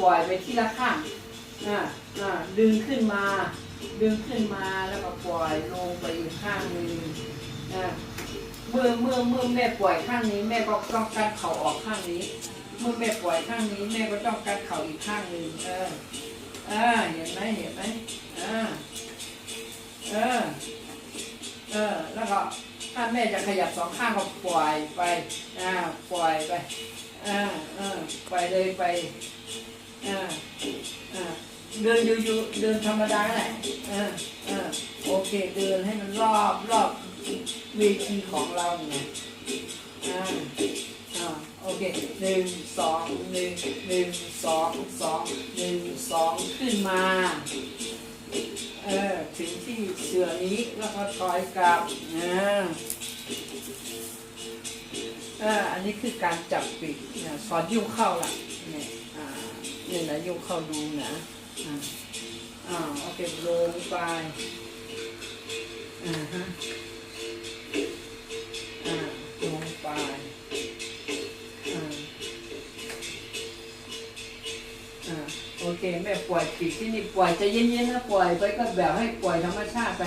ปล่อยไปที่ละข้างอ่าอ่าดึงขึ้นมา ดึงขึ้นมาแล้วก็ปล่อยลงไปอีกข้างหนึ่งอ่าเมื่อเมื่อเมื่อแม่ปล่อยข้างนี้ แม่ก็ต้องการเข่าออกข้างนี้ เมื่อแม่ปล่อยข้างนี้ แม่ก็ต้องการเข่าอีกข้างหนึ่งเออเออเห็นไหมเห็นไหมอ่าเออเออแล้วก็ถ้าแม่จะขยับสองข้างก็ปล่อยไปอ่าปล่อยไปอ่าเออไปเลยไป อ่าอ่าเดินอยู่อยู่เดินธรรมดาแหละเออเออโอเค เดินให้มันรอบรอบเวทีของเราเนี่ยอ่าอ่าโอเคหนึ่งสองหนึ่งหนึ่งสองสองหนึ่งสองขึ้นมาเออถึงที่เสือนี้แล้วก็ถอยกลับอ่าเอออันนี้คือการจับปีกเนี่ยสอนยุ่งเข้าละเนี่ยอ่า นี่ยนะยุ่งเข้าดูนะอ่าอ่าโอเคลงไปอ่าฮะอ่าลงไปอ่าอ่าโอเคแม่ปล่อยปีกที่นี่ปล่อยใจะเย็นๆนะปล่อยไปก็แบบให้ปล่อยธรรมชาติไป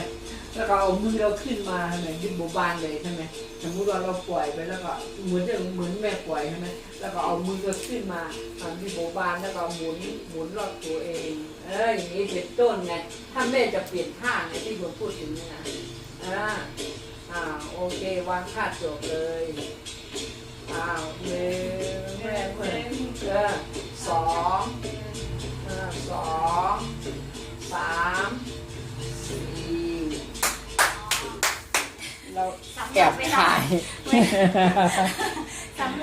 แล้วก็เอามือเราขึ้นมาเหมือนยึดโบบานเลยใช่ไหมสมมติว่าเราปล่อยไปแล้วก็เหมือนจะเหมือนแม่ปล่อยใช่ไหมแล้วก็เอามือเราขึ้นมาทำที่โบบานแล้วก็หมุนหมุนรอบตัวเอง เอออย่างนี้เป็นต้นไงถ้าแม่จะเปลี่ยนท่าไงที่ผมพูดถึงเนี่ยนะอ่าอ่าโอเควางท่าจบเลยอ้าวหนึ่ง แอบถ่าย